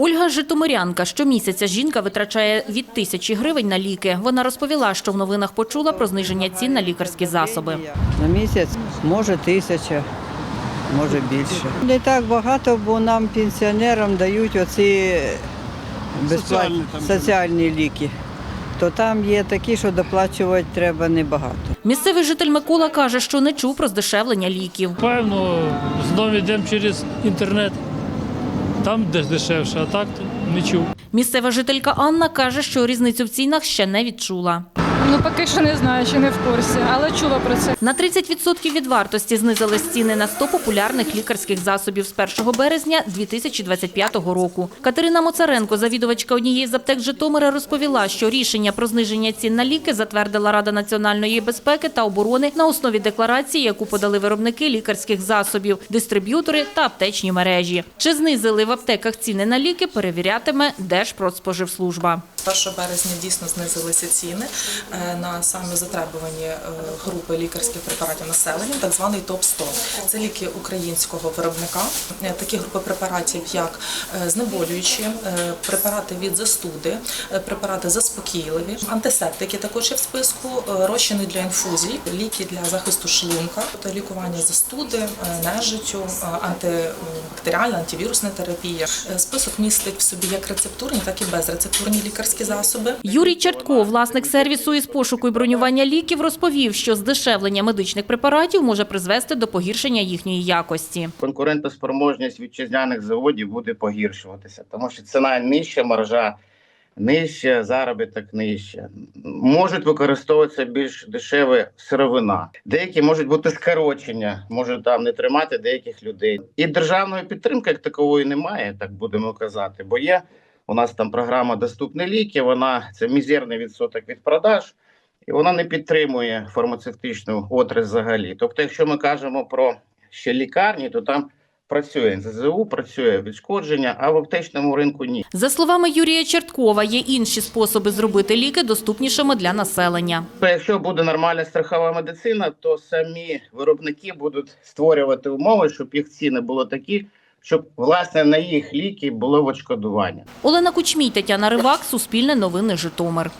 Ольга Житомирянка. Щомісяця жінка витрачає від тисячі гривень на ліки. Вона розповіла, що в новинах почула про зниження цін на лікарські засоби. На місяць може тисяча, може більше. Не так багато, бо нам пенсіонерам дають оці безплатні соціальні ліки. То там є такі, що доплачувати треба небагато. Місцевий житель Микола каже, що не чув про здешевлення ліків. Певно, знову йдемо через інтернет. Там десь дешевше, а так не чув. Місцева жителька Анна каже, що різницю в цінах ще не відчула. Ну, поки що не знаю, чи не в курсі, але чула про це. На 30% від вартості знизились ціни на 100 популярних лікарських засобів з 1 березня 2025 року. Катерина Моцаренко, завідувачка однієї з аптек Житомира, розповіла, що рішення про зниження цін на ліки затвердила Рада національної безпеки та оборони на основі декларації, яку подали виробники лікарських засобів, дистриб'ютори та аптечні мережі. Чи знизили в аптеках ціни на ліки, перевірятиме Держпродспоживслужба. З 1 березня дійсно знизилися ціни е, на саме затребувані е, групи лікарських препаратів населення, так званий топ 100 Це ліки українського виробника. Е, Такі групи препаратів, як е, знеболюючі, е, препарати від застуди, е, препарати заспокійливі, антисептики також є в списку, е, розчини для інфузій, ліки для захисту шлунка, тобто лікування застуди, е, нежиттю, е, антибактеріальна, антивірусна терапія. Е, Список містить в собі як рецептурні, так і безрецептурні лікарські засоби. Юрій Чертко, власник сервісу із пошуку і бронювання ліків, розповів, що здешевлення медичних препаратів може призвести до погіршення їхньої якості. конкурентоспроможність вітчизняних заводів буде погіршуватися, тому що ціна нижча, маржа нижча, заробіток нижча. Можуть використовуватися більш дешеве сировина. Деякі можуть бути скорочення, можуть там не тримати деяких людей. І державної підтримки як такової немає, так будемо казати, бо є. У нас там програма Доступні ліки. Вона це мізерний відсоток від продаж, і вона не підтримує фармацевтичну отрасль взагалі. Тобто, якщо ми кажемо про ще лікарні, то там працює НЗЗУ, працює відшкодження, а в аптечному ринку ні. За словами Юрія Черткова, є інші способи зробити ліки доступнішими для населення. Якщо буде нормальна страхова медицина, то самі виробники будуть створювати умови, щоб їх ціни були такі, щоб власне на їх ліки було відшкодування. Олена Кучмій, Тетяна Ривак, Суспільне новини Житомир.